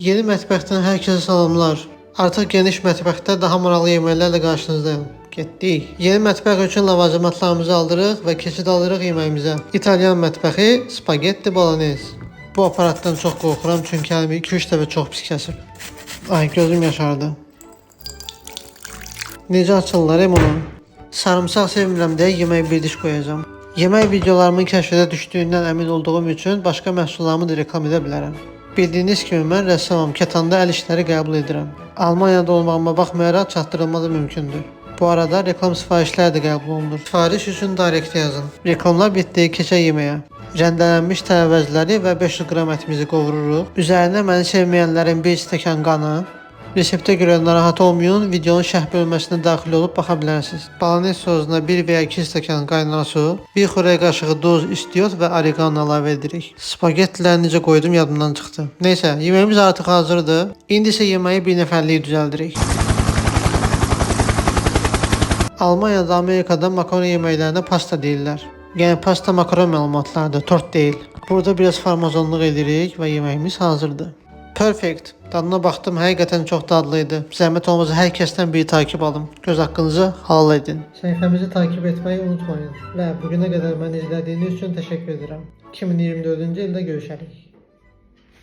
Yeni mətbəxdən hər kəsə salamlar. Artıq geniş mətbəxdə daha maraqlı yeməklərlə qarşınızdayım. Getdik. Yeni mətbəx üçün lavazımatlarımızı aldırıq və keçid alırıq yeməyimizə. İtalyan mətbəxi spagetti bolognese. Bu aparatdan çox qorxuram çünki əlimi 2-3 dəfə çox pis kəsib. Ay gözüm yaşardı. Necə açırlar onu? Sarımsaq sevmirəm deyə yemək bir diş qoyacağam. Yemək videolarımın kəşfə düşdüyündən əmin olduğum üçün başqa məhsullarımı da reklam edə bilərəm. Bildiyiniz kimi mən rəssamam, kətanda əl işləri qəbul edirəm. Almaniyada olmağıma baxmayaraq çatdırılma mümkündür. Bu arada reklam sifarişləri də qəbul olunur. Sifariş üçün direktə yazın. Reklamlar bitdi, keçək yeməyə. Rəndələnmiş tərəvəzləri və 500 qram ətimizi qovururuq. Üzərinə məni sevməyənlərin 1 stəkan qanı, Reseptə görə narahat olmayın, videonun şərh bölməsinə daxil olub baxa bilərsiniz. Bolognese sosuna 1 və ya 2 stəkan qaynar su, 1 xörək qaşığı duz, istiot və oreqano əlavə edirik. Spagettiləri necə qoydum yadımdan çıxdı. Neysə, yeməyimiz artıq hazırdır. İndi isə yeməyi bir nəfərlik düzəldirik. Almaniyada, Amerikada makaron yeməklərinə pasta deyirlər. Yəni pasta makaron məlumatlardır, tort deyil. Burada biraz farmazonluq edirik və yeməyimiz hazırdır. Perfect. Dadına baxdım, həqiqətən çox dadlı idi. Zəhmət olmasa hər kəsdən bir takib alın. Göz haqqınızı halal edin. Səhifəmizi takib etməyi unutmayın və bu günə qədər məni izlədiyiniz üçün təşəkkür edirəm. 2024-cü ildə görüşərik.